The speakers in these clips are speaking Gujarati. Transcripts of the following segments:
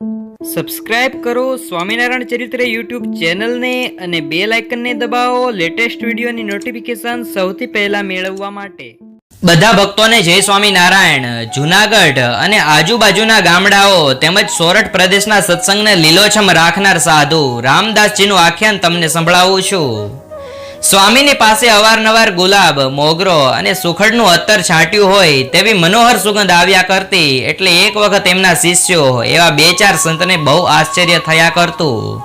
સબસ્ક્રાઇબ કરો સ્વામિનારાયણ ચરિત્ર યુટ્યુબ ચેનલને અને બે લાઇકનને દબાવો લેટેસ્ટ વિડીયોની નોટિફિકેશન સૌથી પહેલા મેળવવા માટે. બધા ભક્તોને જય સ્વામિનારાયણ. જુનાગઢ અને આજુબાજુના ગામડાઓ તેમજ સોરઠ પ્રદેશના સત્સંગને લીલોછમ રાખનાર સાધુ રામદાસજીનું આખ્યાન તમને સંભળાવું છું. સ્વામીની પાસે અવારનવાર ગુલાબ, મોગરો અને સુખડનું અત્તર છાંટ્યું હોય તેવી મનોહર સુગંધ આવ્યા કરતી. એટલે એક વખત એમના શિષ્યો એવા બે ચાર સંતને બહુ આશ્ચર્ય થયા કરતું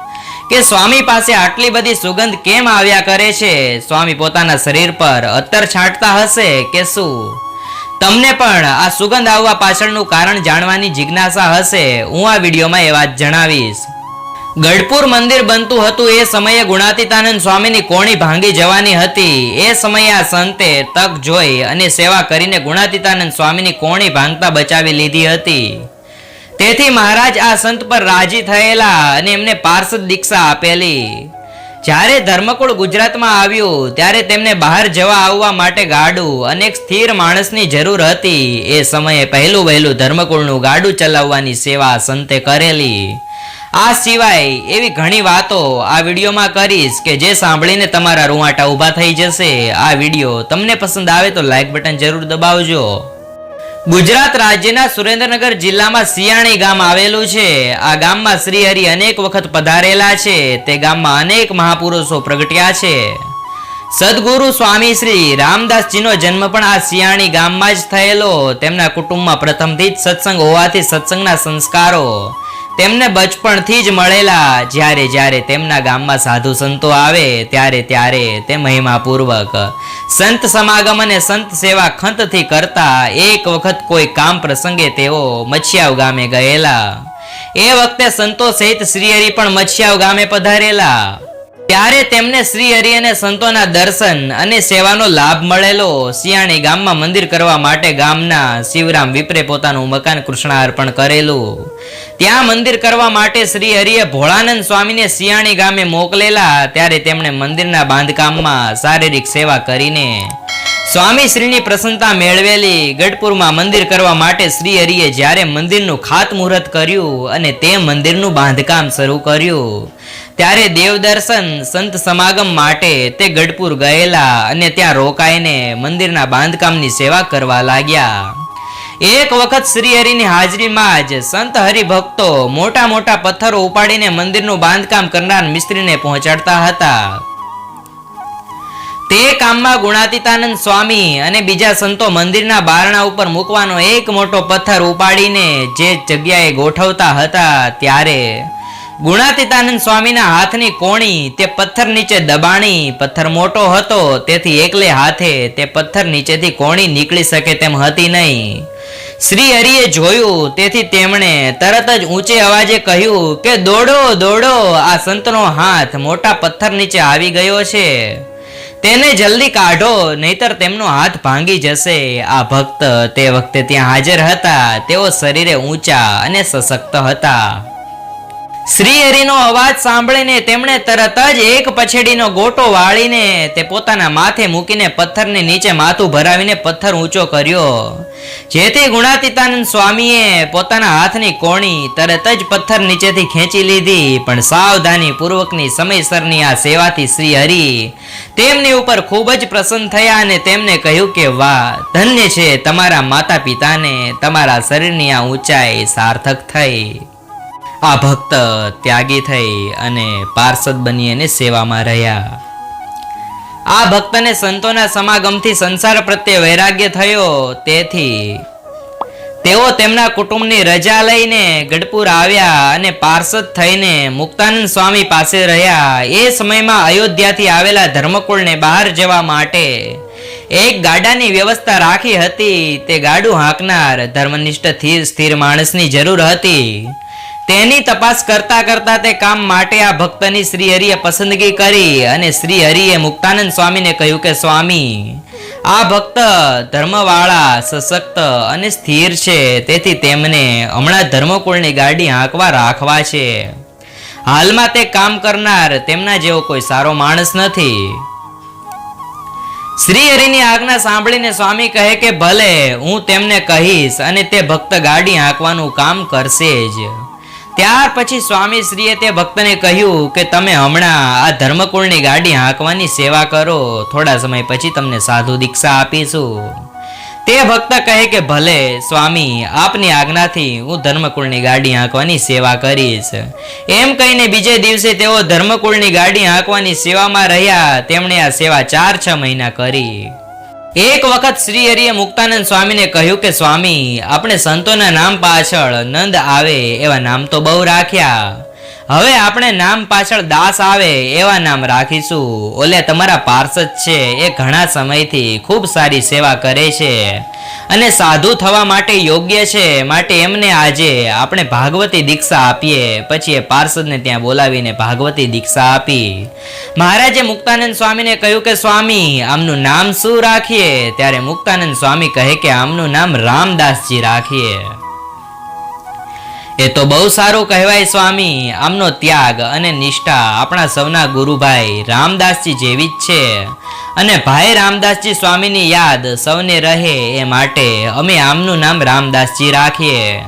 કે સ્વામી પાસે આટલી બધી સુગંધ કેમ આવ્યા કરે છે? સ્વામી પોતાના શરીર પર અત્તર છાંટતા હશે કે શું? તમને પણ આ સુગંધ આવવા પાછળનું કારણ જાણવાની જિજ્ઞાસા હશે. હું આ વિડીયોમાં એ વાત જણાવીશ. ગઢપુર મંદિર બનતું હતું એ સમયે ગુણાતીતાનંદ સ્વામીની કોણી ભાંગી જવાની હતી. એ સમયે આ સંતે તક જોઈ અને સેવા કરીને ગુણાતીતાનંદ સ્વામીની કોણી ભાંગતા બચાવી લીધી હતી. તેથી મહારાજ આ સંત પર રાજી થયેલા અને એમને પાર્ષદ દીક્ષા આપેલી. જ્યારે ધર્મકુળ ગુજરાતમાં આવ્યું, ત્યારે તેમને બહાર જવા આવવા માટે ગાડું અને એક સ્થિર માણસની જરૂર હતી. એ સમયે પહેલું વહેલું ધર્મકુળનું ગાડું ચલાવવાની સેવા સંતે કરેલી. આ સિવાય એવી ઘણી વાતો આ વિડીયોમાં કરીશ કે જે સાંભળીને તમારા રૂવાટા ઊભા થઈ જશે. આ વીડિયો તમને પસંદ આવે તો લાઈક બટન જરૂર દબાવજો. ગુજરાત રાજ્યના સુરેન્દ્રનગર જિલ્લામાં સિયાણી ગામ આવેલું છે. આ ગામમાં શ્રી હરિ અનેક વખત પધારેલા છે. તે ગામમાં અનેક મહાપુરુષો પ્રગટ્યા છે. સદગુરુ સ્વામી શ્રી રામદાસજીનો જન્મ પણ આ સિયાણી ગામમાં જ થયેલો. તેમના કુટુંબમાં પ્રથમથી જ સત્સંગ હોવાથી સત્સંગના સંસ્કારો તેમને બચપણથી જ મળેલા. જ્યારે જ્યારે તેમના ગામમાં સાધુ સંતો આવે, ત્યારે ત્યારે તે મહિમાપૂર્વક સંત સમાગમ અને સંત સેવા ખંતથી કરતા એક વખત કોઈ કામ પ્રસંગે તેઓ મચ્છિયાવ ગામે ગયેલા. એ વખતે સંતો સહિત શ્રીહરિ પણ મચ્છિયાવ ગામે પધારેલા. ત્યારે તેમને શ્રી હરિ અને સંતોના દર્શન અને સેવાનો લાભ મળેલો. સિયાણી ગામમાં મંદિર કરવા માટે ગામના શિવરામ વિપ્રે પોતાનું મકાન કૃષ્ણાર્પણ કરેલું. ત્યાં મંદિર કરવા માટે શ્રી હરિએ ભોળાનંદ સ્વામીને સિયાણી ગામે મોકલેલા. ત્યારે તેમણે મંદિરના બાંધકામમાં શારીરિક સેવા કરીને સ્વામી શ્રીની પ્રસન્નતા મેળવેલી. ગઢપુરમાં મંદિર કરવા માટે શ્રી હરિએ જ્યારે મંદિરનું ખાતમુહૂર્ત કર્યું અને તે મંદિરનું બાંધકામ શરૂ કર્યું. ત્યારે દેવદર્શન સંત સમાગમ માટે તે ગઢપુર ગયેલા અને ત્યાં રોકાઈને મંદિરના બાંધકામની સેવા કરવા લાગ્યા. એક વખત શ્રી હાજરીમાં જ સંત હરિભક્તો મોટા મોટા પથ્થરો ઉપાડીને મંદિરનું બાંધકામ કરનાર મિસ્ત્રીને પહોંચાડતા હતા. તે કામમાં ગુણાતીતાનંદ સ્વામી અને બીજા સંતો મંદિરના બારણા ઉપર મૂકવાનો એક મોટો પથ્થર ઉપાડીને જે જગ્યાએ ગોઠવતા હતા ત્યારે ગુણાતીતાનંદ સ્વામીના હાથની કોણી તે પથ્થર નીચે દબાણી, પથ્થર મોટો હતો, તેથી એકલે હાથે તે પથ્થર નીચેથી કોણી નીકળી શકે તેમ હતી નહીં. શ્રી હરિએ જોયું, તેથી તેમણે તરત જ ઊંચે અવાજે કહ્યું કે, દોડો દોડો, આ સંતનો હાથ મોટા પથ્થર નીચે આવી ગયો છે. તેને જલ્દી કાઢો, નહીતર તેમનો હાથ ભાંગી જશે. આ ભક્ત તે વખતે ત્યાં હાજર હતા, તેઓ શરીરે ઊંચા અને સશક્ત હતા. શ્રી હરિનો અવાજ સાંભળીને તેમણે તરત જ એક પછેડીનો ગોટો વાળીને તે પોતાના માથે મૂકીને પથ્થરની નીચે માથું ભરાવીને પથ્થર ઊંચો કર્યો. જેથી ગુણાતીતાનંદ સ્વામીએ પોતાના હાથની કોણી તરત જ પથ્થર નીચેથી ખેંચી લીધી, પણ સાવધાની પૂર્વકની સમયસરની આ સેવાથી શ્રી હરિ તેમની ઉપર ખૂબ જ પ્રસન્ન થયા અને તેમને કહ્યું કે, વાહ, ધન્ય છે, તમારા માતા પિતાને તમારા શરીરની આ ઊંચાઈ સાર્થક થઈ. આ ભક્ત ત્યાગી થઈ અને પાર્ષદ બની અને સેવામાં રહ્યા. આ ભક્તને સંતોના સમાગમથી સંસાર પ્રત્યે વૈરાગ્ય થયો. તેથી તેઓ તેમના કુટુંબની રજા લઈને ગઢપુર આવ્યા અને પાર્ષદ થઈને મુક્તાનંદ સ્વામી પાસે રહ્યા. એ સમયમાં અયોધ્યાથી આવેલા ધર્મકુળને બહાર જવા માટે એક ગાડાની વ્યવસ્થા રાખી હતી. તે ગાડું હાંકનાર ધર્મનિષ્ઠ સ્થિર માણસની જરૂર હતી. તેની તપાસ કરતા કરતા તે કામ માટે આ ભક્તની શ્રી પસંદગી કરી અને શ્રી મુક્તાનંદ સ્વામીને કહ્યું કે, સ્વામી, આ ભક્ત ધર્મવાળા, સશક્ત અને સ્થિર છે. તેથી તેમને હમણાં ધર્મકુળની ગાડી હાંકવા રાખવા છે. હાલમાં તે કામ કરનાર તેમના જેવો કોઈ સારો માણસ નથી. શ્રી હરિની આજ્ઞા સાંભળીને સ્વામી કહે કે, ભલે, હું તેમને કહીશ અને તે ભક્ત ગાડી હાંકવાનું કામ કરશે જ. ત્યાર પછી સ્વામી શ્રીએ તે ભક્તને કહ્યું કે તમે હમણાં આ ધર્મકુળની ગાડી હાંકવાની સેવા કરો. થોડા સમય પછી તમને સાધુ દીક્ષા આપીશું. તે ભક્ત કહે કે ભલે, સ્વામી, આપની આજ્ઞાથી હું ધર્મકુળની ગાડી હાંકવાની સેવા કરીશ. એમ કહીને બીજે દિવસે તેઓ ધર્મકુળની ગાડી હાંકવાની સેવામાં રહ્યા. તેમણે આ સેવા ચાર છ મહિના કરી. એક વખત શ્રી હરિએ મુક્તાનંદ સ્વામીને કહ્યું કે, સ્વામી, આપણે સંતોના નામ પાછળ નંદ આવે એવા નામ તો બહુ રાખ્યા. હવે આપણે નામ પાછળ દાસ આવે એવા નામ રાખીશું. ઓલે તમારા પાર્ષદ છે, એ ઘણા સમયથી ખૂબ સારી સેવા કરે છે અને સાધુ થવા માટે યોગ્ય છે, માટે એમને આજે આપણે ભાગવતી દીક્ષા આપીએ. પછી એ પાર્ષદને ત્યાં બોલાવીને ભાગવતી દીક્ષા આપી. મહારાજે મુક્તાનંદ સ્વામીને કહ્યું કે, સ્વામી, આમનું નામ શું રાખીએ? ત્યારે મુક્તાનંદ સ્વામી કહે કે, આમનું નામ રામદાસજી રાખીએ. એ તો બહુ સારું કહેવાય સ્વામી, આમનો ત્યાગ અને નિષ્ઠા આપણા સૌના ગુરુભાઈ રામદાસજી જેવી જ છે. અને ભાઈ રામદાસજી સ્વામીની યાદ સૌને રહે એ માટે અમે આમનું નામ રામદાસજી રાખીએ.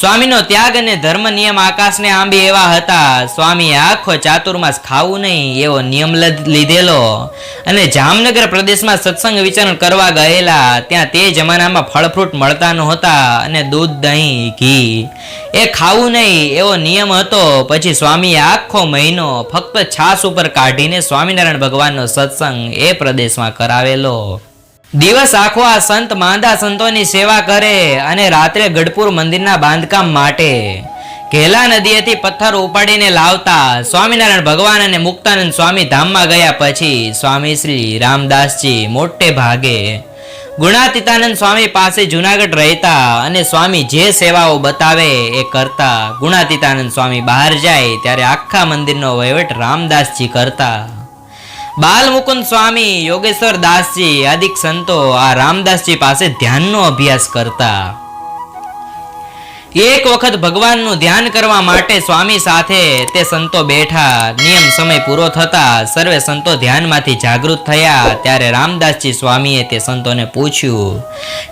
સ્વામીનો ત્યાગ અને ધર્મ નિયમ આકાશને આંબી એવા હતા. સ્વામીએ આખો ચાતુર્માસ ખાવું નહીં એવો નિયમ લીધેલો. અને જામનગર પ્રદેશમાં સત્સંગ વિચરણ કરવા ગયેલા. ત્યાં તે જમાનામાં ફળફ્રૂટ મળતા નહોતા અને દૂધ, દહીં, ઘી. એ ખાવું નહીં એવો નિયમ હતો. પછી સ્વામીએ આખો મહિનો ફક્ત છાસ ઉપર કાઢીને સ્વામિનારાયણ ભગવાનનો સત્સંગ એ પ્રદેશમાં કરાવેલો. દિવસ આખો આ સંત, માંદા સંતોની સેવા કરે અને રાત્રે ગઢપુર મંદિરના બાંધકામ માટે. ઘેલા નદીએથી પથ્થર ઉપાડીને લાવતા સ્વામિનારાયણ ભગવાન અને મુક્તાનંદ સ્વામી ધામમાં ગયા પછી સ્વામી શ્રી રામદાસજી મોટે ભાગે. ગુણાતીતાનંદ સ્વામી પાસે જુનાગઢ રહેતા અને સ્વામી જે સેવાઓ બતાવે એ કરતા. ગુણાતીતાનંદ સ્વામી બહાર જાય ત્યારે આખા મંદિરનો વહીવટ રામદાસજી કરતા. બાલ મુકુંદ સ્વામી, યોગેશ્વર દાસજી, આદિક સંતો આ રામદાસજી પાસે ધ્યાનનો અભ્યાસ કરતા. એક વખત ભગવાનનું ધ્યાન કરવા માટે સ્વામી સાથે તે સંતો બેઠા. નિયમ સમય પૂરો થતા સર્વે સંતો ધ્યાનમાંથી જાગૃત થયા. ત્યારે રામદાસજી સ્વામીએ તે સંતોને પૂછ્યું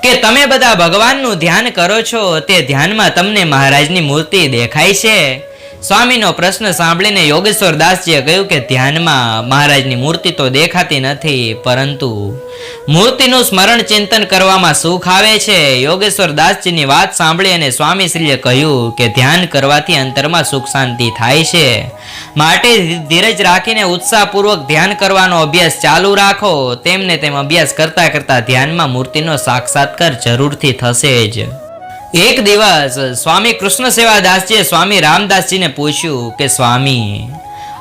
કે, તમે બધા ભગવાનનું ધ્યાન કરો છો? તે ધ્યાનમાં તમને મહારાજની મૂર્તિ દેખાય છે? સ્વામીનો પ્રશ્ન સાંભળીને યોગેશ્વર દાસજીએ કહ્યું કે ધ્યાનમાં મહારાજની મૂર્તિ તો દેખાતી નથી, પરંતુ મૂર્તિનું સ્મરણ ચિંતન કરવામાં સુખ આવે છે. યોગેશ્વર દાસજીની વાત સાંભળી અને સ્વામીશ્રીએ કહ્યું કે ધ્યાન કરવાથી અંતરમાં સુખ શાંતિ થાય છે. માટે ધીરજ રાખીને ઉત્સાહપૂર્વક ધ્યાન કરવાનો અભ્યાસ ચાલુ રાખો. તેમને તેમ અભ્યાસ કરતા કરતા ધ્યાનમાં મૂર્તિનો સાક્ષાત્કાર જરૂરથી થશે જ. એક દિવસ સ્વામી કૃષ્ણ સેવાદાસજીએ સ્વામી રામદાસજીને પૂછ્યું કે, સ્વામી,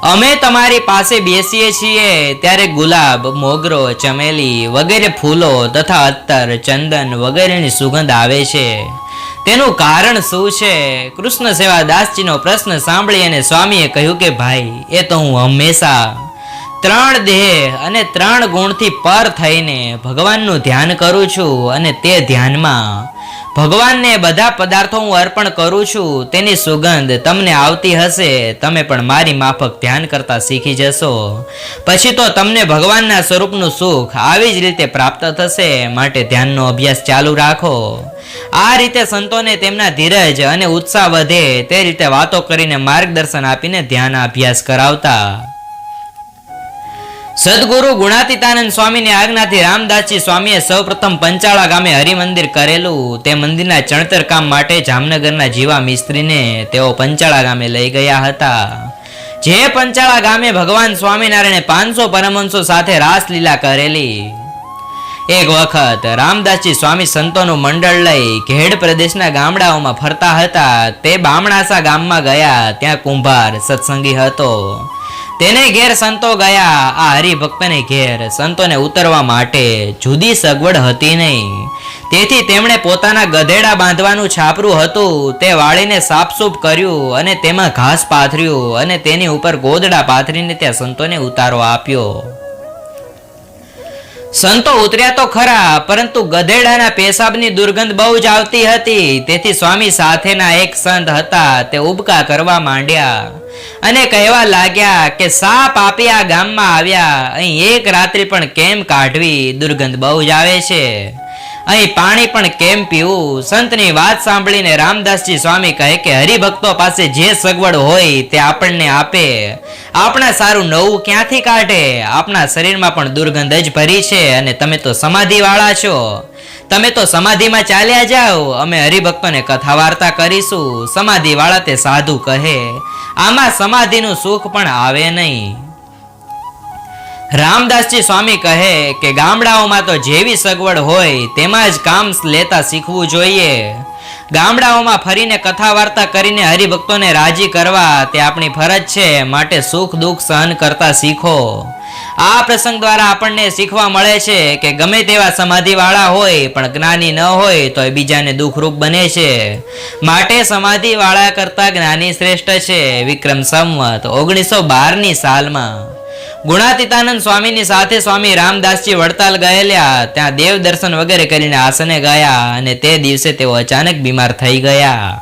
અમે તમારી પાસે બેસીએ છીએ ત્યારે ગુલાબ, મોગરો, ચમેલી વગેરે ફૂલો તથા અત્તર, ચંદન વગેરેની સુગંધ આવે છે. તેનું કારણ શું છે? કૃષ્ણ સેવાદાસજીનો પ્રશ્ન સાંભળી અને સ્વામીએ કહ્યું કે, ભાઈ, એ તો હું હંમેશા ત્રણ દેહ અને ત્રણ ગુણથી પર થઈને ભગવાનનું ધ્યાન કરું છું અને તે ધ્યાનમાં ભગવાનને બધા પદાર્થો હું અર્પણ કરું છું, તેની સુગંધ તમને આવતી હશે, તમે પણ મારી માફક ધ્યાન કરતા શીખી જશો. પછી તો તમને ભગવાનના સ્વરૂપનું સુખ આવી જ રીતે પ્રાપ્ત થશે, માટે ધ્યાનનો અભ્યાસ ચાલુ રાખો. આ રીતે સંતોને તેમના ધીરજ અને ઉત્સાહ વધે, તે રીતે વાતો કરીને માર્ગદર્શન આપીને ધ્યાન અભ્યાસ કરાવતા. સદગુરુ ગુણાતીતાનંદ સ્વામીની આજ્ઞાથી રામદાસજી સ્વામીએ સૌપ્રથમ પંચાળા ગામે હરિમંદિર કરેલું. તે મંદિરના ચણતર કામ માટે જામનગરના જીવા મિસ્ત્રીને તેઓ પંચાળા ગામે લઈ ગયા હતા. જે પંચાળા ગામે ભગવાન સ્વામિનારાયણે પાંચસો પરમહંસો સાથે રાસલીલા કરેલી. એક વખત રામદાસજી સ્વામી સંતોનું મંડળ લઈ ઘેડ પ્રદેશના ગામડાઓમાં ફરતા હતા. તે બામણાસા ગામમાં ગયા. ત્યાં કુંભાર સત્સંગી હતો. તેને ઘેર સંતો ગયા. આ હરિભક્તને ઘેર સંતોને ઉતરવા માટે જુદી સગવડ હતી નહીં. તેથી તેમણે પોતાના ગધેડા બાંધવાનું છાપરું હતું. તે વાળીને સાફસૂફ કર્યું અને તેમાં ઘાસ પાથર્યું અને તેની ઉપર ગોદડા પાથરીને ત્યાં સંતોને ઉતારો આપ્યો. સંતો ઉતર્યા તો ખરા, પરંતુ ગધેડાના પેશાબની દુર્ગંધ બહુ જ આવતી હતી. તેથી સ્વામી સાથેના એક સંત હતા, તે ઉબકા કરવા માંડ્યા. અને કહેવા લાગ્યા કે, સાપ આપી આ ગામમાં આવ્યા, અહીં એક રાત્રિ પણ કેમ કાઢવી? દુર્ગંધ બહુ જ આવે છે. અહીં પાણી પણ કેમ પીવું? સંતની વાત સાંભળીને રામદાસજી સ્વામી કહે કે હરિભક્તો પાસે જે સગવડ હોય તે આપણને આપે. આપણા સારું નવું ક્યાંથી કાઢે? આપણા શરીરમાં પણ દુર્ગંધ જ ભરી છે અને તમે તો સમાધિ વાળા છો. તમે તો સમાધિમાં ચાલ્યા જાઓ. અમે હરિભક્તોને કથા વાર્તા કરીશું. સમાધિ વાળા તે સાધુ કહે, આમાં સમાધિનું સુખ પણ આવે નહીં. રામદાસજી સ્વામી કહે કે ગામડાઓમાં તો જેવી સગવડ હોય, તેમાં જ કામ લેતા શીખવું જોઈએ. ગામડાઓમાં ફરીને કથા વાર્તા કરીને હરિભક્તોને રાજી કરવા તે આપણી ફરજ છે, માટે સુખ દુઃખ સહન કરતા શીખો. આ પ્રસંગ દ્વારા આપણને શીખવા મળે છે કે ગમે તેવા સમાધિવાળા હોય, પણ જ્ઞાની ન હોય તો એ બીજાને દુઃખરૂપ બને છે. માટે સમાધિવાળા કરતાં જ્ઞાની શ્રેષ્ઠ છે, વિક્રમ સંવત, ઓગણીસો બારની સાલમાં. ગુણાતીતાનંદ સ્વામીની સાથે સ્વામી રામદાસજી વડતાલ ગયેલા. ત્યાં દેવ દર્શન વગેરે કરીને આસને ગયા અને તે દિવસે તેઓ અચાનક બીમાર થઈ ગયા.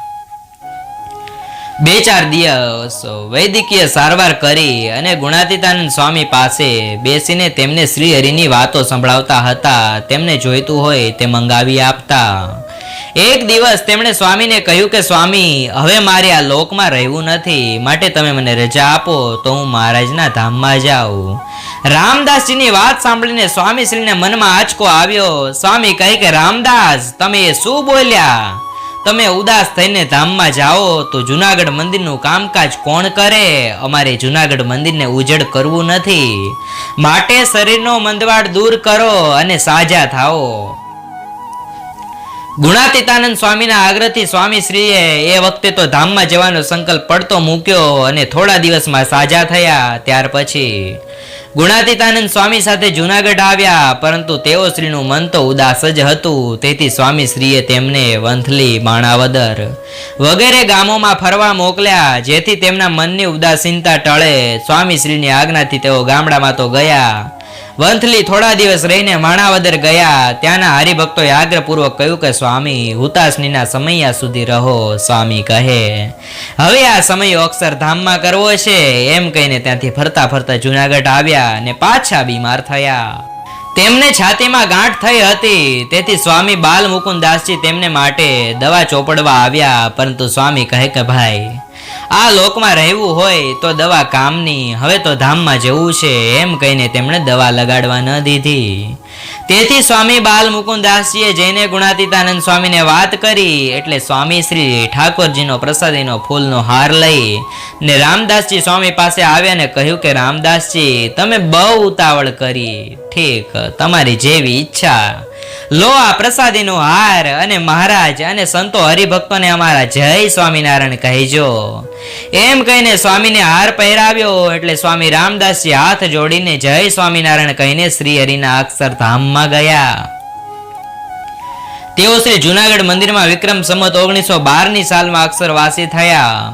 બે ચાર દિવસ વૈદિકીય સારવાર કરી અને ગુણાતીતાનંદ સ્વામી પાસે બેસીને તેમને શ્રી હરિની વાતો સંભળાવતા હતા. તેમને જોઈતું હોય તે મંગાવી આપતા. એક દિવસ તેમણે સ્વામીને કહ્યું કે, સ્વામી, હવે મારે આ લોકમાં રહેવું નથી. માટે તમે મને રજા આપો તો હું મહારાજના ધામમાં જાઉં. રામદાસજીની વાત સાંભળીને સ્વામીશ્રીને મનમાં આંચકો આવ્યો. સ્વામી કહે કે, રામદાસ, તમે શું બોલ્યા? તમે ઉદાસ થઈને ધામમાં જાઓ તો જુનાગઢ મંદિરનું કામકાજ કોણ કરે? અમારે જુનાગઢ મંદિરને ઉજળ કરવું નથી. માટે શરીરનો મંદવાડ દૂર કરો અને સાજા થાઓ. ગુણાતીતાનંદ સ્વામીના આગ્રહથી સ્વામી શ્રીએ એ વખતે તો ધામમાં જવાનો સંકલ્પ પડતો મૂક્યો અને થોડા દિવસમાં સાજા થયા. ત્યાર પછી ગુણાતીતાનંદ સ્વામી સાથે જુનાગઢ આવ્યા, પરંતુ તેઓ શ્રીનું મન તો ઉદાસ જ હતું. તેથી સ્વામી શ્રીએ તેમને વંથલી, માણાવદર વગેરે ગામોમાં ફરવા મોકલ્યા, જેથી તેમના મનની ઉદાસીનતા ટળે. સ્વામી શ્રીની આજ્ઞાથી તેઓ ગામડામાં તો ગયા. વંથલી થોડા દિવસ રહીને માણાવદર ગયા. ત્યાંના હરિભક્તોએ આગ્રહપૂર્વક કહ્યું કે, સ્વામી, હુતાશનીના સમયા સુધી રહો, સ્વામી કહે. હવે આ સમય અક્ષરધામમાં કરવો છે. એમ કહીને ત્યાંથી ફરતા ફરતા જુનાગઢ આવ્યા અને પાછા બીમાર થયા. તેમને છાતીમાં ગાંઠ થઈ હતી. તેથી સ્વામી બાલ મુકુંદાસજી તેમને માટે દવા ચોપડવા આવ્યા. પરંતુ સ્વામી કહે કે, ભાઈ આ લોકમાં રહેવું હોય તો દવા કામની હવે તો ધામમાં જવું છે, એમ કહીને તેમણે દવા લગાડવા ન દીધી. તેથી સ્વામી બાલ મુકુંદાસજીએ જઈને ગુણાતીતાનંદ સ્વામીને વાત કરી એટલે સ્વામી શ્રી ઠાકોરજીનો પ્રસાદીનો ફૂલનો હાર લઈ ને રામદાસજી સ્વામી પાસે આવ્યા ને કહ્યું કે, રામદાસજી, તમે બહુ ઉતાવળ કરી. ઠીક, તમારી જેવી ઈચ્છા. લો આ પ્રસાદીનો હાર અને મહારાજ અને સંતો હરિભક્તોને અમારા જય સ્વામિનારાયણ કહેજો. એમ કહીને સ્વામીને હાર પહેરાવ્યો એટલે સ્વામી રામદાસજી હાથ જોડીને જય સ્વામિનારાયણ કહીને શ્રી હરિના અક્ષરધામમાં ગયા. તેઓ શ્રી જુનાગઢ મંદિરમાં વિક્રમ સંમત ઓગણીસો બારની સાલમાં અક્ષરવાસી થયા.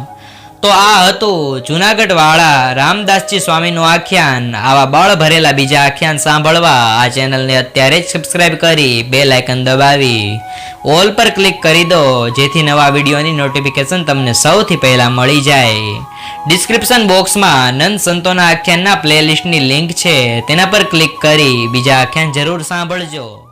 તો આ હતું જુનાગઢવાળા રામદાસજી સ્વામીનું આખ્યાન. આવા બળ ભરેલા બીજા આખ્યાન સાંભળવા આ ચેનલને અત્યારે જ સબસ્ક્રાઇબ કરી બે લાઇકન દબાવી. ઓલ પર ક્લિક કરી દો, જેથી નવા વિડીયોની નોટિફિકેશન તમને સૌથી પહેલાં મળી જાય. ડિસ્ક્રિપ્શન બોક્સમાં નંદ સંતોના આખ્યાનના પ્લેલિસ્ટની લિંક છે, તેના પર ક્લિક કરી બીજા આખ્યાન જરૂર સાંભળજો.